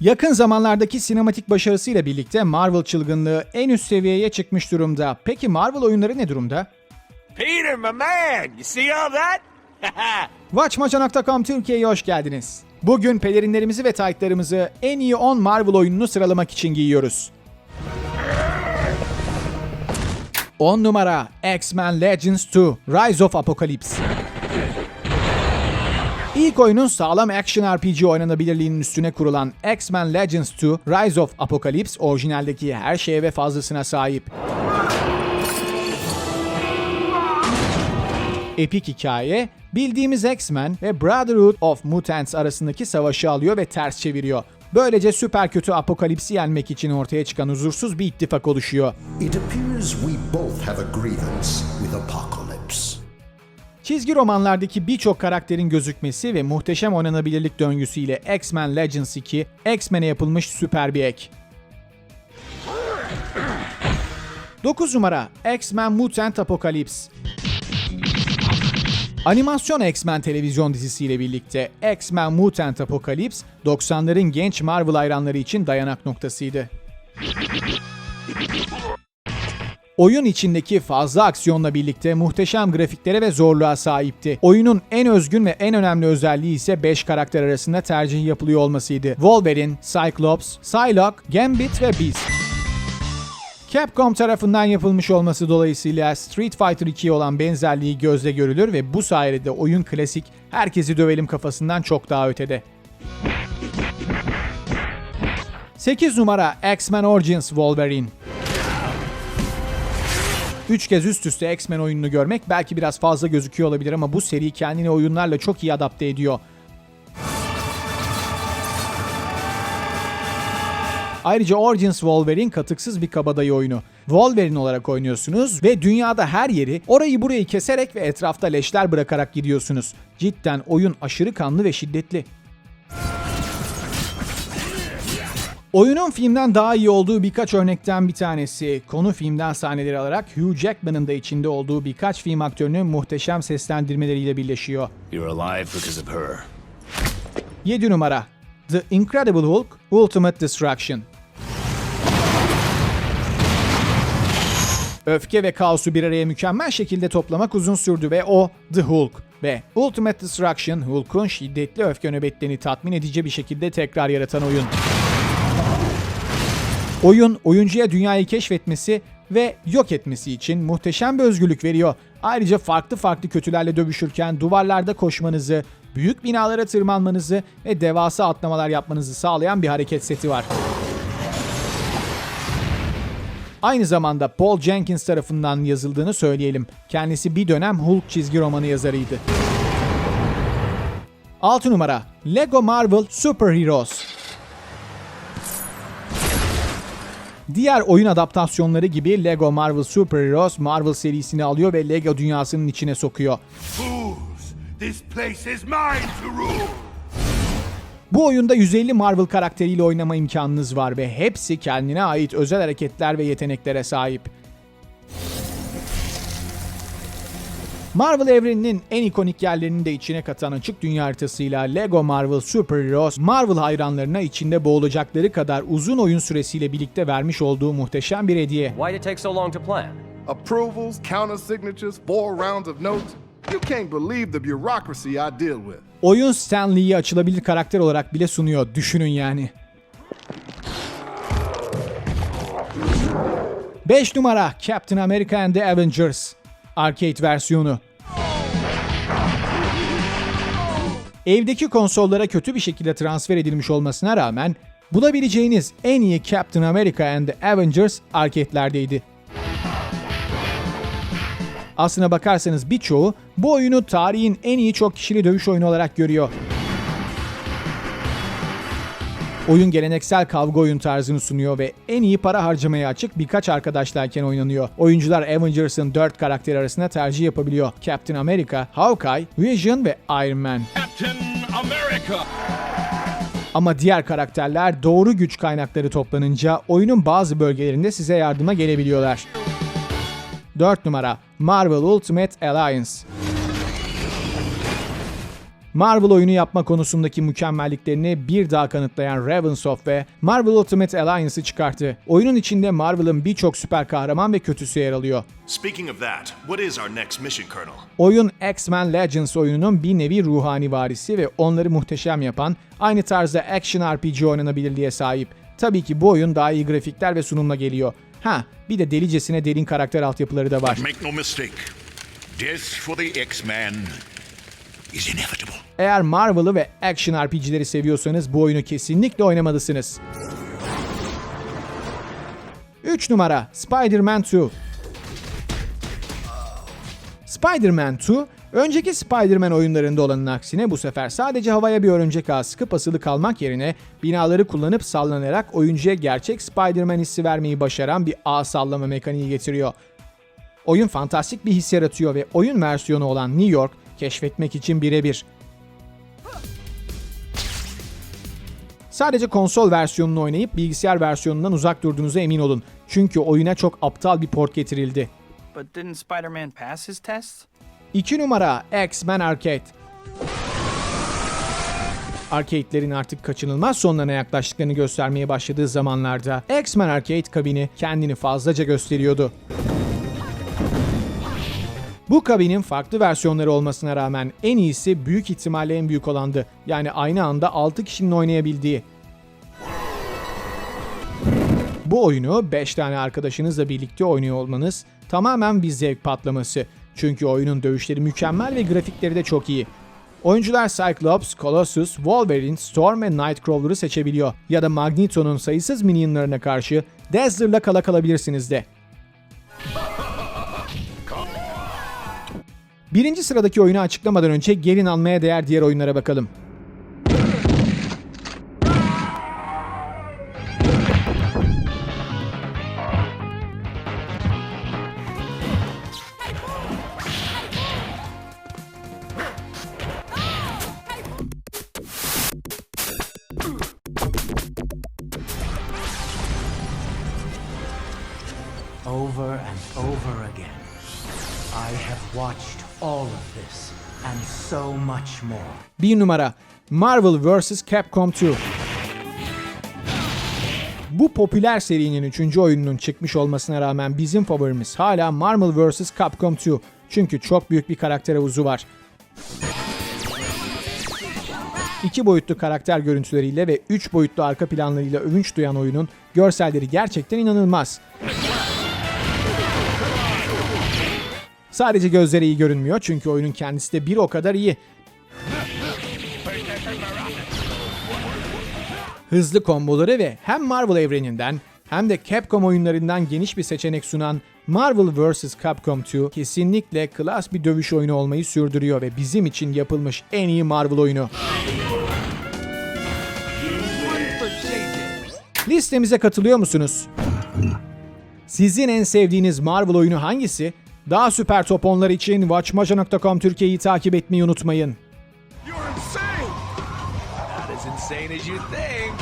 Yakın zamanlardaki sinematik başarısıyla birlikte Marvel çılgınlığı en üst seviyeye çıkmış durumda. Peki Marvel oyunları ne durumda? Peter, my man, you see all that? Watchmaca.com Türkiye'ye hoş geldiniz. Bugün pelerinlerimizi ve taytlarımızı en iyi 10 Marvel oyununu sıralamak için giyiyoruz. 10 numara X-Men Legends 2 Rise of Apocalypse İlk oyunun sağlam action RPG oynanabilirliğinin üstüne kurulan X-Men Legends 2 Rise of Apocalypse orijinaldeki her şeye ve fazlasına sahip. Epik hikaye, bildiğimiz X-Men ve Brotherhood of Mutants arasındaki savaşı alıyor ve ters çeviriyor. Böylece süper kötü apokalipsi yenmek için ortaya çıkan huzursuz bir ittifak oluşuyor. It we both have a with Apocalypse. Çizgi romanlardaki birçok karakterin gözükmesi ve muhteşem oynanabilirlik döngüsüyle X-Men Legends 2, X-Men'e yapılmış süper bir ek. 9 numara X-Men Mutant Apocalypse Animasyon X-Men televizyon dizisiyle birlikte X-Men Mutant Apocalypse 90'ların genç Marvel hayranları için dayanak noktasıydı. Oyun içindeki fazla aksiyonla birlikte muhteşem grafiklere ve zorluğa sahipti. Oyunun en özgün ve en önemli özelliği ise 5 karakter arasında tercih yapılıyor olmasıydı. Wolverine, Cyclops, Psylocke, Gambit ve Beast. Capcom tarafından yapılmış olması dolayısıyla Street Fighter 2'ye olan benzerliği gözle görülür ve bu sayede oyun klasik herkesi dövelim kafasından çok daha ötede. 8 numara X-Men Origins Wolverine 3 kez üst üste X-Men oyununu görmek belki biraz fazla gözüküyor olabilir ama bu seri kendini oyunlarla çok iyi adapte ediyor. Ayrıca Origins Wolverine katıksız bir kabadayı oyunu. Wolverine olarak oynuyorsunuz ve dünyada her yeri orayı burayı keserek ve etrafta leşler bırakarak gidiyorsunuz. Cidden oyun aşırı kanlı ve şiddetli. Oyunun filmden daha iyi olduğu birkaç örnekten bir tanesi. Konu filmden sahneleri alarak Hugh Jackman'ın da içinde olduğu birkaç film aktörünün muhteşem seslendirmeleriyle birleşiyor. You're alive because of her. 7 numara The Incredible Hulk Ultimate Destruction Öfke ve kaosu bir araya mükemmel şekilde toplamak uzun sürdü ve o The Hulk ve Ultimate Destruction Hulk'un şiddetli öfke nöbetlerini tatmin edici bir şekilde tekrar yaratan oyun. Oyun oyuncuya dünyayı keşfetmesi ve yok etmesi için muhteşem bir özgürlük veriyor. Ayrıca farklı farklı kötülerle dövüşürken duvarlarda koşmanızı, büyük binalara tırmanmanızı ve devasa atlamalar yapmanızı sağlayan bir hareket seti var. Aynı zamanda Paul Jenkins tarafından yazıldığını söyleyelim. Kendisi bir dönem Hulk çizgi romanı yazarıydı. 6 numara Lego Marvel Super Heroes Diğer oyun adaptasyonları gibi Lego Marvel Super Heroes Marvel serisini alıyor ve Lego dünyasının içine sokuyor. Bu oyunda 150 Marvel karakteriyle oynama imkanınız var ve hepsi kendine ait özel hareketler ve yeteneklere sahip. Marvel evreninin en ikonik yerlerini de içine katan açık dünya haritasıyla Lego Marvel Super Heroes, Marvel hayranlarına içinde boğulacakları kadar uzun oyun süresiyle birlikte vermiş olduğu muhteşem bir hediye. Why did it take so long to plan? Approvals, counter signatures, four rounds of notes. You can't believe the bureaucracy I deal with. Oyun Stan Lee'yi açılabilir karakter olarak bile sunuyor. Düşünün yani. 5 numara Captain America and the Avengers Arcade versiyonu. Evdeki konsollara kötü bir şekilde transfer edilmiş olmasına rağmen bulabileceğiniz en iyi Captain America and the Avengers arcade'lerdeydi. Aslına bakarsanız birçoğu bu oyunu tarihin en iyi çok kişili dövüş oyunu olarak görüyor. Oyun geleneksel kavga oyun tarzını sunuyor ve en iyi para harcamaya açık birkaç arkadaşlarken oynanıyor. Oyuncular Avengers'ın 4 karakteri arasında tercih yapabiliyor. Captain America, Hawkeye, Vision ve Iron Man. Captain America! Ama diğer karakterler doğru güç kaynakları toplanınca oyunun bazı bölgelerinde size yardıma gelebiliyorlar. 4 numara Marvel Ultimate Alliance Marvel oyunu yapma konusundaki mükemmelliklerini bir daha kanıtlayan Ravensoft ve Marvel Ultimate Alliance'ı çıkarttı. Oyunun içinde Marvel'ın birçok süper kahraman ve kötüsü yer alıyor. Speaking of that, what is our next mission, Colonel? Oyun X-Men Legends oyununun bir nevi ruhani varisi ve onları muhteşem yapan aynı tarzda action RPG oynanabilirliğe sahip. Tabii ki bu oyun daha iyi grafikler ve sunumla geliyor. Ha, bir de delicesine derin karakter altyapıları da var. Make no mistake, death for the inevitable. Eğer Marvel'ı ve action RPG'leri seviyorsanız bu oyunu kesinlikle oynamalısınız. 3 numara Spider-Man 2 Spider-Man 2, önceki Spider-Man oyunlarında olanın aksine bu sefer sadece havaya bir örümcek ağı sıkıp asılı kalmak yerine binaları kullanıp sallanarak oyuncuya gerçek Spider-Man hissi vermeyi başaran bir ağ sallama mekaniği getiriyor. Oyun fantastik bir his yaratıyor ve oyun versiyonu olan New York keşfetmek için birebir. Sadece konsol versiyonunu oynayıp bilgisayar versiyonundan uzak durduğunuza emin olun. Çünkü oyuna çok aptal bir port getirildi. But didn't Spider-Man pass his test? 2 numara X-Men Arcade. Arcade'lerin artık kaçınılmaz sonlarına yaklaştıklarını göstermeye başladığı zamanlarda X-Men Arcade kabini kendini fazlaca gösteriyordu. Bu kabinin farklı versiyonları olmasına rağmen en iyisi büyük ihtimalle en büyük olandı. Yani aynı anda 6 kişinin oynayabildiği. Bu oyunu 5 tane arkadaşınızla birlikte oynuyor olmanız tamamen bir zevk patlaması. Çünkü oyunun dövüşleri mükemmel ve grafikleri de çok iyi. Oyuncular Cyclops, Colossus, Wolverine, Storm ve Nightcrawler'ı seçebiliyor. Ya da Magneto'nun sayısız minyonlarına karşı Dazzler'la kala kalabilirsiniz de. Birinci sıradaki oyunu açıklamadan önce gelin almaya değer diğer oyunlara bakalım. Over and over again, I have watched all of this and so much more. Bir numara Marvel vs. Capcom 2 Bu popüler serinin 3. oyununun çıkmış olmasına rağmen bizim favorimiz hala Marvel vs. Capcom 2. Çünkü çok büyük bir karakter havuzu var. İki boyutlu karakter görüntüleriyle ve 3 boyutlu arka planlarıyla övünç duyan oyunun görselleri gerçekten inanılmaz. Sadece gözlere iyi görünmüyor çünkü oyunun kendisi de bir o kadar iyi. Hızlı komboları ve hem Marvel evreninden hem de Capcom oyunlarından geniş bir seçenek sunan Marvel vs. Capcom 2 kesinlikle klas bir dövüş oyunu olmayı sürdürüyor ve bizim için yapılmış en iyi Marvel oyunu. Listemize katılıyor musunuz? Sizin en sevdiğiniz Marvel oyunu hangisi? Daha süper top onlar için watchmaja.com Türkiye'yi takip etmeyi unutmayın. You're insane! Not as insane as you think.